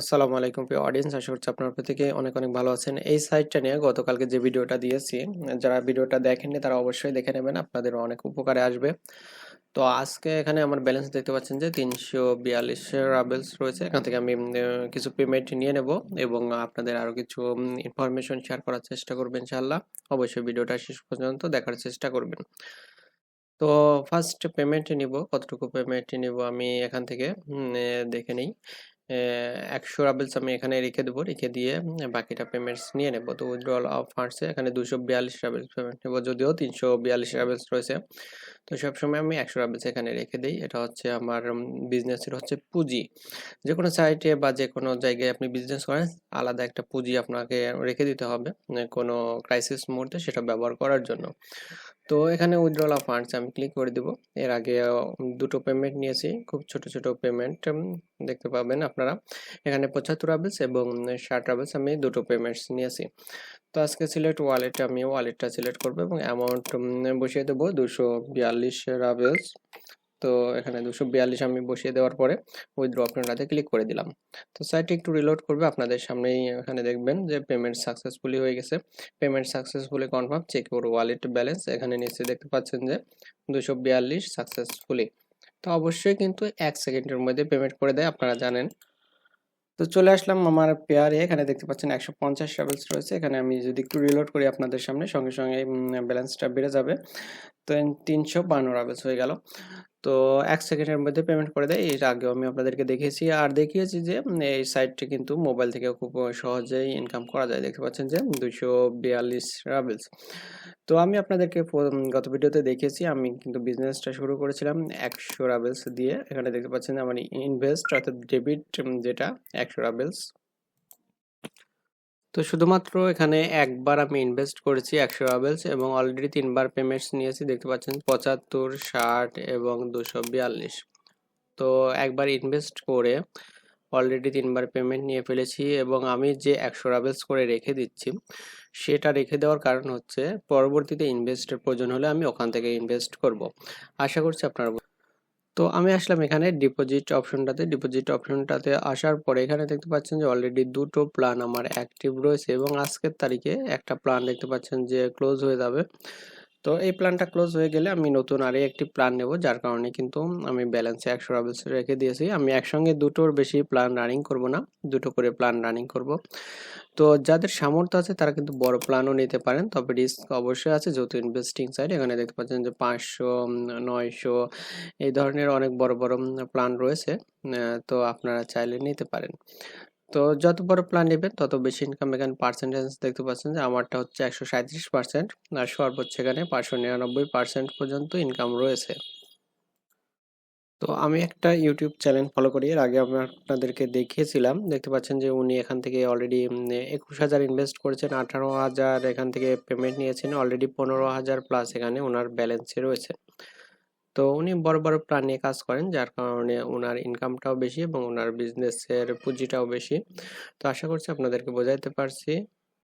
আসসালামু আলাইকুম প্রিয় অডিয়েন্স আশা করছি আপনার প্রত্যেকে অনেক অনেক ভালো আছেন। এই সাইটটা নিয়ে গতকালকে যে ভিডিওটা দিয়েছি, যারা ভিডিওটা দেখেননি তারা অবশ্যই দেখে নেবেন, আপনাদের অনেক উপকারে আসবে। তো আজকে এখানে আমার ব্যালেন্স দেখতে পাচ্ছেন যে তিনশো বিয়াল্লিশ রাবেলস রয়েছে। এখান থেকে আমি কিছু পেমেন্ট নিয়ে নেব এবং আপনাদের আরও কিছু ইনফরমেশন শেয়ার করার চেষ্টা করবেন ইনশাল্লাহ অবশ্যই ভিডিওটা শেষ পর্যন্ত দেখার চেষ্টা করবেন। তো ফার্স্ট পেমেন্ট নিব, কতটুকু পেমেন্ট নিব আমি এখান থেকে দেখে নিই। একশো রাবেলস আমি এখানে রেখে দেবো, রেখে দিয়ে বাকিটা পেমেন্টস নিয়ে নেব। তো উইথড্রল অফ ফান্ডসে এখানে দুশো বিয়াল্লিশ রাবেলস পেমেন্ট নেব, যদিও তিনশো বিয়াল্লিশ রাবেলস রয়েছে। তো সবসময় আমি একশো রাবেলস এখানে রেখে দিই। এটা হচ্ছে আমার বিজনেসের হচ্ছে পুঁজি। যে কোনো সাইটে বা যে কোনো জায়গায় আপনি বিজনেস করেন, আলাদা একটা পুঁজি আপনাকে রেখে দিতে হবে কোনো ক্রাইসিস মুহূর্তে সেটা ব্যবহার করার জন্য। তো এখানে উইথড্রল ফান্ডস আমি ক্লিক করে দেবো। এর আগে দুটো পেমেন্ট নিয়েছি, খুব ছোট ছোট পেমেন্ট দেখতে পাবেন আপনারা। এখানে পঁচাত্তর আবেলস এবং ষাট আবেলস আমি দুটো পেমেন্টস নিয়েছি। তো আজকে সিলেক্ট ওয়ালেট আমি ওয়ালেটটা সিলেক্ট করব এবং অ্যামাউন্ট বসিয়ে দেবো দুশো বিয়াল্লিশ রাবেলস তো এখানে দুশো বিয়াল্লিশ আমি বসিয়ে দেওয়ার পরে উইথড্র অপশনটাতে ক্লিক করে দিলাম। তো সাইটটি একটু রিলোড করবে, আপনাদের সামনেই এখানে দেখবেন যে পেমেন্ট সাকসেসফুলি হয়ে গেছে। Payment successfully confirm check your wallet balance এখানে নিচে দেখতে পাচ্ছেন যে দুশো বিয়াল্লিশ সাকসেসফুলি তো অবশ্যই কিন্তু এক সেকেন্ডের মধ্যে পেমেন্ট করে দেয়, আপনারা জানেন। তো চলে আসলাম আমার পেয়ারে এখানে দেখতে পাচ্ছেন একশো পঞ্চাশ ট্রাভেলস রয়েছে। এখানে আমি যদি একটু রিলোড করি আপনাদের সামনে, সঙ্গে সঙ্গে ব্যালেন্সটা বেড়ে যাবে। তিনশো বান্ন রাবেলস হয়ে গেল। তো এক সেকেন্ডের মধ্যে পেমেন্ট করে দেয়। এর আগেও আমি আপনাদেরকে দেখিয়েছি। আর দেখিয়েছি যে এই সাইটটি কিন্তু মোবাইল থেকে খুব সহজেই ইনকাম করা যায়। দেখতে পাচ্ছেন যে দুশো বিয়াল্লিশ রাবেলস তো আমি আপনাদেরকে গত ভিডিওতে দেখিয়েছি। আমি কিন্তু বিজনেসটা শুরু করেছিলাম একশো রাবেলস দিয়ে। এখানে দেখতে পাচ্ছেন আমার ইনভেস্ট অর্থাৎ ডেবিট যেটা, একশো রাবেলস তো শুধুমাত্র এখানে একবার আমি ইনভেস্ট করেছি একশো রাবেলস এবং অলরেডি তিনবার পেমেন্টস নিয়েছি, দেখতে পাচ্ছেন, পঁচাত্তর, ষাট এবং দুশো বিয়াল্লিশ। তো একবার ইনভেস্ট করে অলরেডি তিনবার পেমেন্ট নিয়ে ফেলেছি এবং আমি যে একশো রাবেলস করে রেখে দিচ্ছি, সেটা রেখে দেওয়ার কারণ হচ্ছে পরবর্তীতে ইনভেস্টের প্রয়োজন হলে আমি ওখান থেকে ইনভেস্ট করব। আশা করছি আপনারা তো আমি আসলাম এখানে ডিপোজিট অপশনটাতে ডিপোজিট অপশনটাতে আসার পরে এখানে দেখতে পাচ্ছেন যে অলরেডি দুটো প্ল্যান আমার অ্যাক্টিভ রয়েছে এবং আজকের তারিখে একটা প্ল্যান দেখতে পাচ্ছেন যে ক্লোজ হয়ে যাবে। তো এই প্ল্যানটা ক্লোজ হয়ে গেলে আমি নতুন আরে একটি প্ল্যান নেব, যার কারণে কিন্তু আমি ব্যালেন্সে একশো রাবেলস রেখে দিয়েছি। আমি একসঙ্গে দুটোর বেশি প্ল্যান রানিং করব না, দুটো করে প্ল্যান রানিং করব। তো যাদের সামর্থ্য আছে, তারা কিন্তু বড় প্ল্যানও নিতে পারেন। তবে রিস্ক অবশ্যই আছে, যেহেতু ইনভেস্টিং সাইড এখানে দেখতে পাচ্ছেন যে পাঁচশো নয়শো, এই ধরনের অনেক বড় বড় প্ল্যান রয়েছে। তো আপনারা চাইলে নিতে পারেন। তো যত বড় প্ল্যান নেবেন, তত বেশি ইনকাম এখানে পার্সেন্টেজ দেখতে পাচ্ছেন যে আমারটা হচ্ছে একশো সাঁত্রিশ পার্সেন্ট আর সর্বোচ্চ এখানে পাঁচশো নিরানব্বই পার্সেন্ট পর্যন্ত ইনকাম রয়েছে। তো আমি একটা ইউটিউব চ্যানেল ফলো করি। এর আগে আমি আপনাদেরকে দেখিয়েছিলাম। দেখতে পাচ্ছেন যে উনি এখান থেকে অলরেডি একুশ হাজার ইনভেস্ট করেছেন, আঠারো হাজার এখান থেকে পেমেন্ট নিয়েছেন অলরেডি পনেরো হাজার প্লাস এখানে ওনার ব্যালেন্সে রয়েছে। তো উনি বড় বড় প্ল্যান নিয়ে কাজ করেন, যার কারণে ওনার ইনকামটাও বেশি এবং ওনার বিজনেসের পুঁজিটাও বেশি। তো আশা করছি আপনাদেরকে বোঝাইতে পারছি।